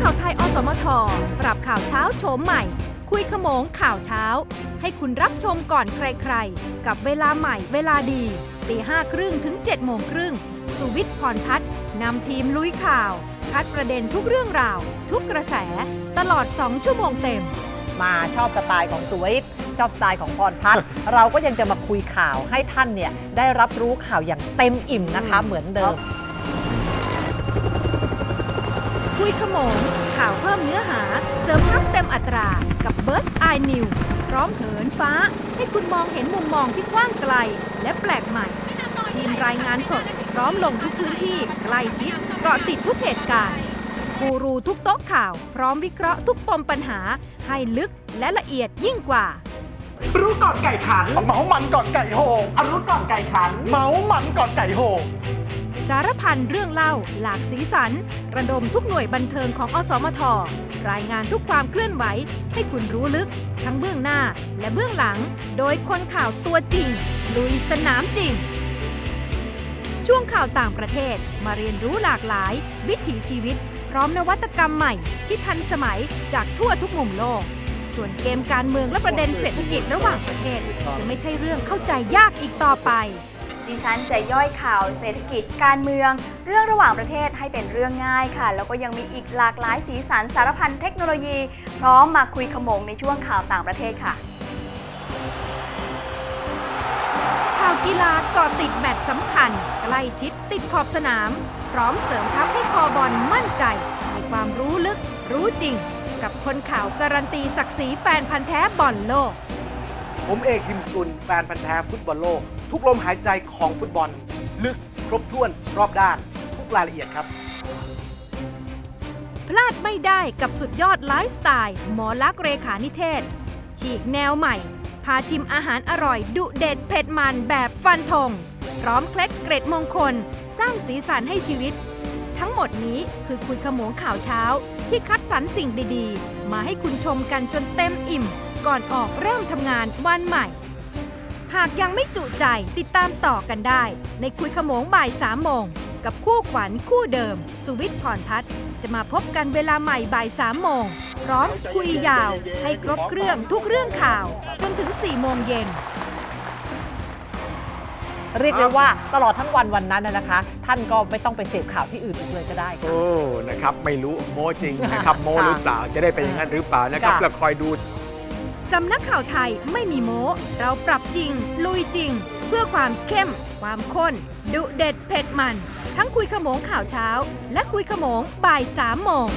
ข่าวไทยอสมท ปรับข่าวเช้าโฉมใหม่ คุยขโมงข่าวเช้า ให้คุณรับชมก่อนใครๆ กับเวลาใหม่เวลาดีตีห้าครึ่งถึง7จ็ดโมงครึ่งสุวิทย์พรพัฒน์นำทีมลุยข่าว คัดประเด็นทุกเรื่องราว ทุกกระแส ตลอด 2 ชั่วโมงเต็ม มาชอบสไตล์ของสวยชอบสไตล์ของพรพัฒน์ เราก็ยังจะมาคุยข่าวให้ท่านเนี่ยได้รับรู้ข่าวอย่างเต็มอิ่มนะคะ เหมือนเดิมคุ ยขโมงข่าวเพิ่มเนื้อหา เสริมรับเต็มอัตรากับ Burst Eye News พร้อมเหินฟ้า ให้คุณมองเห็นมุมมองที่กว้างไกล และแปลกใหม่ ทีมรายงานสดพร้อมลงทุกพื้นที่ใกล้ชิดเกาะติดทุกเหตุการณ์กูรูทุกโต๊ะข่าว พร้อมวิเคราะห์ทุกปมปัญหา ให้ลึกและละเอียดยิ่งกว่า รู้ก่อนไก่ขัน เมามันก่อนไก่โหงเอารู้ก่อนไก่ขัน เมามันก่อนไก่โหง สารพันเรื่องเล่าหลากสีสัน ระดมทุกหน่วยบันเทิงของอสมท รายงานทุกความเคลื่อนไหว ให้คุณรู้ลึก ทั้งเบื้องหน้าและเบื้องหลัง โดยคนข่าวตัวจริง ลุยสนามจริง ช่วงข่าวต่างประเทศมาเรียนรู้หลากหลาย วิถีชีวิต พร้อมนวัตกรรมใหม่ ที่ทันสมัยจากทั่วทุกมุมโลก ส่วนเกมการเมืองและประเด็นเศรษฐกิจระหว่างประเทศ จะไม่ใช่เรื่องเข้าใจยากอีกต่อไป ดิฉันจะย่อยข่าวเศรษฐกิจการเมือง เรื่องระหว่างประเทศให้เป็นเรื่องง่ายค่ะ แล้วก็ยังมีอีกหลากหลายสีสันสารพันเทคโนโลยี พร้อมมาคุยขมงในช่วงข่าวต่างประเทศค่ะ ข่าวกีฬากาะติดแมตช์สำคัญ ใกล้ชิดติดขอบสนาม พร้อมเสริมทัพให้คอบอลมั่นใจในความรู้ลึกรู้จริง กับคนข่าวการันตีศักดิ์ศรีแฟนพันธ์แท้บอลโลก ผมเอกพิมสกุลแฟนพันธ์แท้ฟุตบอลโลก ทุกลมหายใจของฟุตบอล ลึกครบถ้วนรอบด้าน ทุกรายละเอียดครับ พลาดไม่ได้กับสุดยอดไลฟ์สไตล์ หมอลักษ์เรขานิเทศ ฉีกแนวใหม่ พาชิมอาหารอร่อย ดุเด็ดเผ็ดมันแบบฟันธงพร้อมเคล็ดเกร็ดมงคล สร้างสีสันให้ชีวิต ทั้งหมดนี้คือคุยขโมงข่าวเช้า ที่คัดสรรสิ่งดีๆ มาให้คุณชมกันจนเต็มอิ่ม ก่อนออกเริ่มทำงานวันใหม่ หากยังไม่จุใจติดตามต่อกันได้ ในคุยขโมงบ่าย3โมง กับคู่ขวัญคู่เดิม สุวิทย์พรพัฒน์จะมาพบกันเวลาใหม่บ่าย3โมง พร้อมคุยยาว ให้ครบเครื่องทุกเรื่องข่าว จนถึง4โมงเย็นเรียกได้ว่าตลอดทั้งวันวันนั้นนะนะคะ ท่านก็ไม่ต้องไปเสพข่าวที่อื่นอีกเลยก็ได้ค่ะ โอ้ นะครับ ไม่รู้โมจริงนะครับ โมหรือเปล่า จะได้เป็นอย่างนั้นหรือเปล่านะครับค่ะ แล้วคอยดู สำนักข่าวไทยไม่มีโม้ เราปรับจริง ลุยจริง เพื่อความเข้ม ความข้น ดุเด็ดเผ็ดมัน ทั้งคุยขโมงข่าวเช้า และคุยขโมงบ่ายสามโมง